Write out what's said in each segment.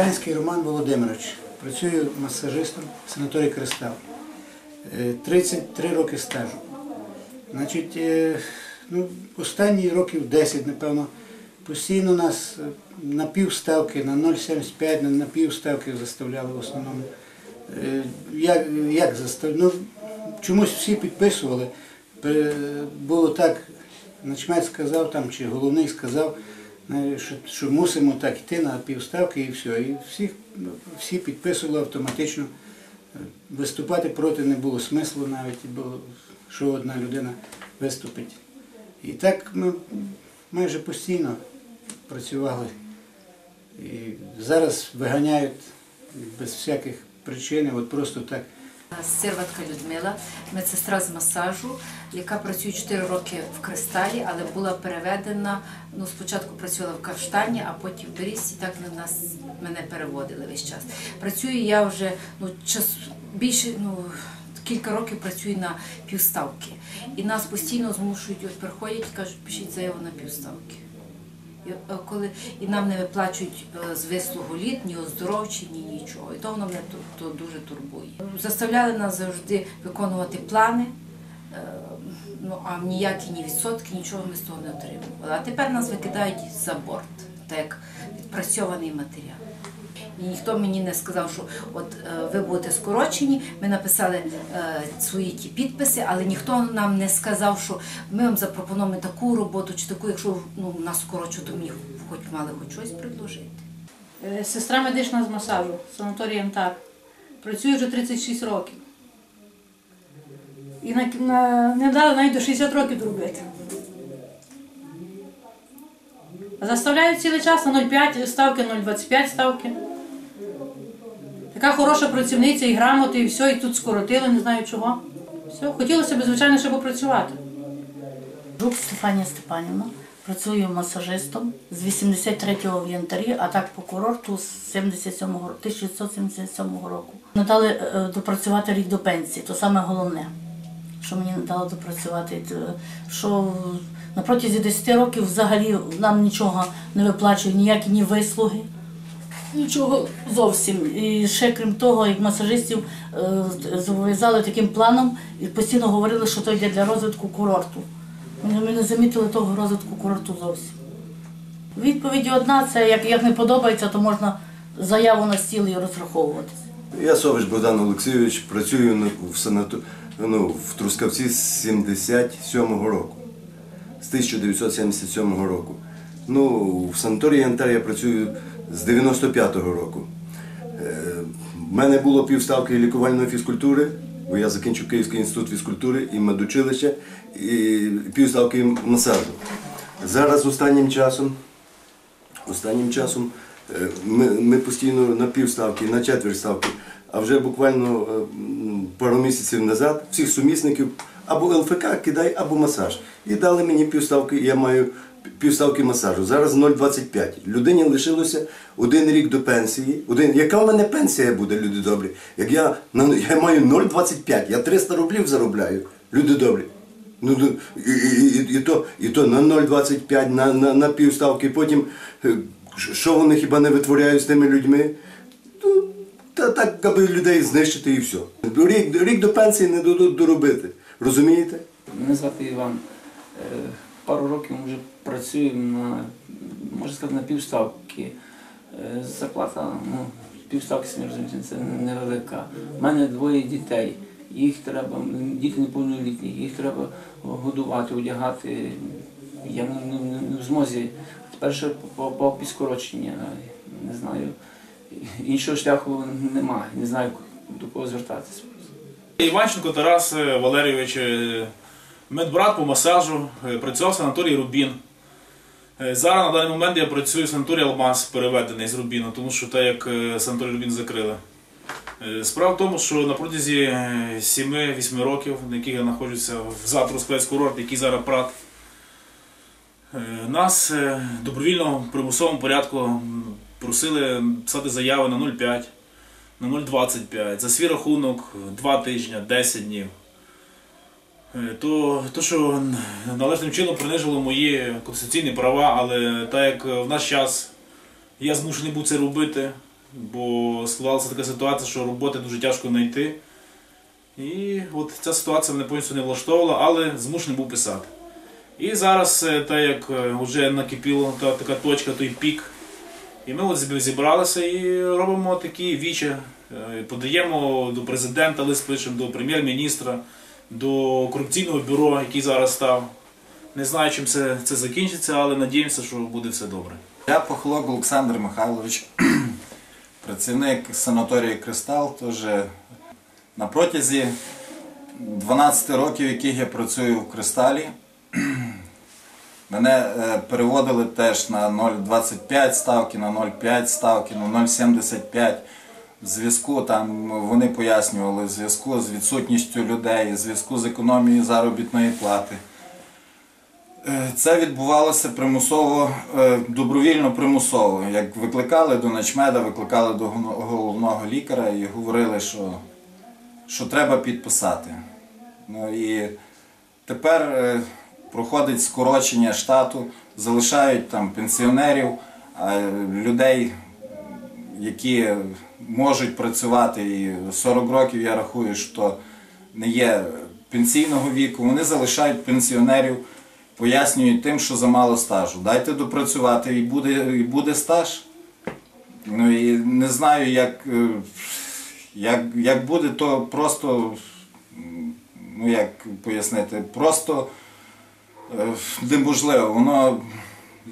Кобилянський Роман Володимирович. Працюю масажистом в санаторії Кристал. Е, 33 роки стажу. Значить, е, ну, останні років 10, напевно, постійно нас е, на півставки, на 0,75, на, півставки заставляли в основному. Е, Як, як заставляли? Ну, чомусь всі підписували. Було так, начмець сказав там, чи головний сказав, е, що, що мусимо так йти на півставки і все. І всіх, всі підписували автоматично. Виступати проти не було смислу навіть, бо що одна людина виступить. І так ми майже постійно працювали. І зараз виганяють без всяких причин, от просто так. Сирватка Людмила, медсестра з масажу, яка працює 4 роки в кристалі, але була переведена. Ну, спочатку працювала в Кавштані, а потім в Берізці, так на нас мене переводили весь час. Працюю я вже ну, час більше, ну. Кілька років працюю на півставки. І нас постійно змушують, от приходять кажуть, пишіть заяву на півставки. Е, коли, і нам не виплачують е, з вислугу літ, ні оздоровчі, ні нічого. І то воно мене то дуже турбує. Заставляли нас завжди виконувати плани, е, ну а ніякі ні відсотки, нічого ми з того не отримували. А тепер нас викидають за борт, так як відпрацьований матеріал. І ніхто мені не сказав, що от е, ви будете скорочені. Ми написали е, свої ті підписи, але ніхто нам не сказав, що ми вам запропонуємо таку роботу чи таку, якщо ну, нас скорочують, то мені хоч мали хоч щось предложити. Е, Сестра медична з масажу, санаторій МТАР. Працюю вже 36 років. І на, на, не дали навіть до 60 років доробити. Заставляють цілий час на 0,5 ставки, 0,25 ставки. Така хороша працівниця і грамоти, і все, і тут скоротили, не знаю чого. Все, хотілося б, звичайно, ще попрацювати. Жук Стефанія Степанівна. Працюю масажистом з 83-го в янтарі, а так по курорту з 77-го, 1977 року. Не дали е, допрацювати рік до пенсії, то саме головне, що мені не дало допрацювати. Що на протязі 10 років взагалі нам нічого не виплачують, ніякі ні вислуги. Нічого зовсім. І ще крім того, як масажистів е, зобов'язали таким планом і постійно говорили, що то йде для розвитку курорту. Ми, не замітили того розвитку курорту зовсім. Відповідь одна це як, як не подобається, то можна заяву на стіл і розраховуватися. Я Сович Богдан Олексійович, працюю в санату... ну, в Трускавці з 77-го року. З 1977 року. Ну, в санаторії Янтар я працюю з 95-го року. Е, В мене було півставки лікувальної фізкультури, бо я закінчив Київський інститут фізкультури і медучилище, і півставки масажу. Зараз останнім часом Останнім часом е, ми, ми постійно на півставки, на четверть ставки, а вже буквально е, пару місяців назад всіх сумісників або ЛФК кидай, або масаж. І дали мені півставки, я маю півставки масажу. Зараз 0,25. Людині лишилося один рік до пенсії. Один, яка в мене пенсія буде, люди добрі? Як я, на- я маю 0,25, я 300 рублів заробляю, люди добрі. Ну, ну, і, і, і, то, і то на 0,25, на, на, на півставки, потім е, що вони хіба не витворяють з тими людьми? Ну, та так, аби людей знищити і все. Рік, рік до пенсії не дадуть доробити. Розумієте? Мене звати Іван. Пару років ми вже працюю на, можна сказати, на півставки. Е, Зарплата, ну, півставки самі розумієте, це невелика. У мене двоє дітей. Їх треба, діти неповнолітні, їх треба годувати, одягати. Я не, не, не- в змозі. Тепер ще по, по підскорочення, не знаю. Іншого шляху немає, не знаю до кого звертатися. Іванченко Тарас Валерійович, е, медбрат по масажу, е, працював в санаторії Рубін. Е, Зараз на даний момент я працюю в санаторії Алмаз, переведений з Рубіну, тому що так як е, санаторій Рубін закрили. Справа в тому, що на протязі е, 7-8 років, на яких я знаходжуся в Затрускавець курорт, який зараз прат, нас добровільно в примусовому порядку просили писати заяви на 0,5 на 0,25 за свій рахунок 2 тижні, 10 днів. Е, То, то, що належним чином принижувало мої конституційні права, але так як в наш час я змушений був це робити, бо склалася така ситуація, що роботи дуже тяжко знайти. І от ця ситуація мене повністю не влаштовувала, але змушений був писати. І зараз, е, так як е, вже накипіла та така точка, той пік, і ми от зібралися і робимо такі вічі. Подаємо до президента лист пишемо, до прем'єр-міністра, до корупційного бюро, який зараз став. Не знаю, чим це, це закінчиться, але надіємося, що буде все добре. Я Похлок Олександр Михайлович, працівник санаторії Кристал. Тож на протязі 12 років, яких я працюю в Кристалі, мене е, переводили теж на 0,25 ставки, на 0,5 ставки, на 0,75. Зв'язку там вони пояснювали, зв'язку з відсутністю людей, зв'язку з економією заробітної плати. Е, Це відбувалося примусово, е, добровільно примусово. Як викликали до начмеда, викликали до головного лікаря і говорили, що, що треба підписати. Ну і тепер е, проходить скорочення штату, залишають там пенсіонерів, людей, які можуть працювати, і 40 років я рахую, що не є пенсійного віку, вони залишають пенсіонерів пояснюють тим, що замало стажу. Дайте допрацювати і буде, і буде стаж. Ну і не знаю, як, е, як, як буде, то просто, ну як пояснити, просто е, неможливо. Воно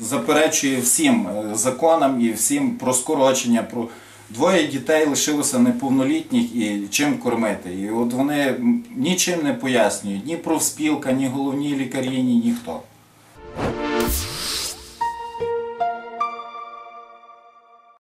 заперечує всім е, законам і всім про скорочення. Про... Двоє дітей лишилося неповнолітніх і чим кормити. І от вони нічим не пояснюють, ні профспілка, ні головні лікарі, ні ніхто.